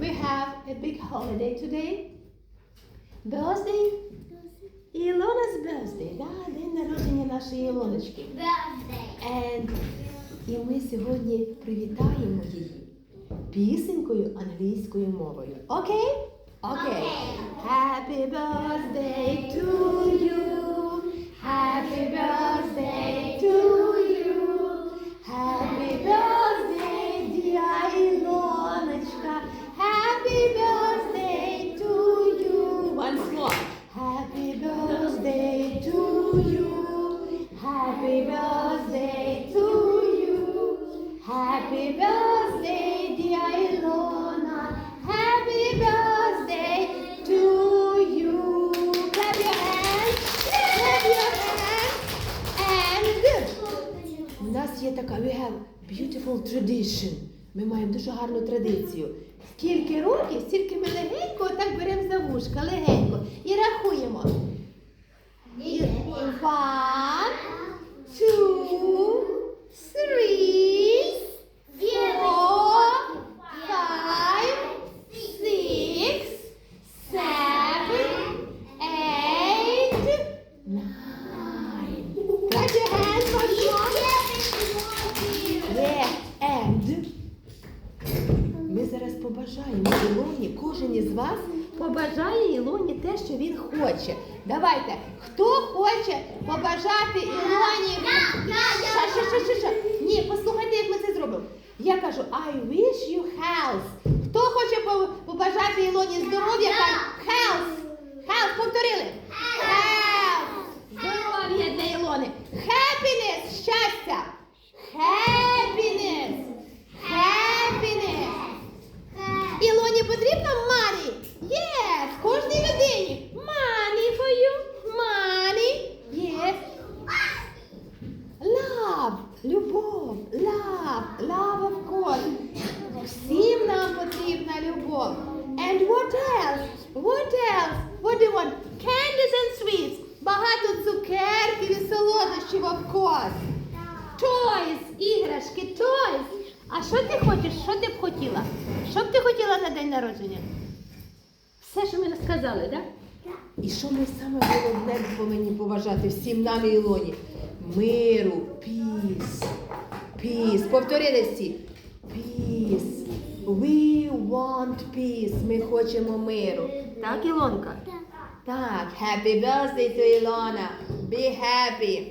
we have a big holiday today. Birthday. Ілоna's birthday, да, день народження нашої Ілоночки. Birthday. And, і ми сьогодні привітаємо її пісенькою англійською мовою. Окей? Окей. Happy birthday to you. Happy birthday to you. Happy birthday, dear Ilona. Happy birthday to you. У нас є така we have beautiful tradition. Ми маємо дуже гарну традицію. Скільки років, стільки ми легенько так беремо за вушка, легенько. І рахуємо. Побажаємо Ілоні, кожен із вас побажає Ілоні те, що він хоче. Давайте, хто хоче побажати Ілоні? Ша, ша, ша, ша, ша. Ні, послухайте, як ми це зробимо. Я кажу, I wish you health. Хто хоче побажати Ілоні здоров'я? Health. Health, повторили. Health. Здоров'я для Ілони. Happiness, щастя. Любов. Love. Love of course. Всім нам потрібна любов. And what else? What else? What do you want? Candies and sweets. Багато цукерків і солодощів, of course. Toys, іграшки, toys. А що ти хочеш? Що ти б хотіла? Що б ти хотіла на день народження? Все, що ми розказали, так? І що ми саме головне повинні поважати всім нам і Ілоні? Миру, peace. Peace. Повторили всі. Peace. We want peace. Ми хочемо миру. Так, Ілонка? Так. Happy birthday to Ілона. Be happy.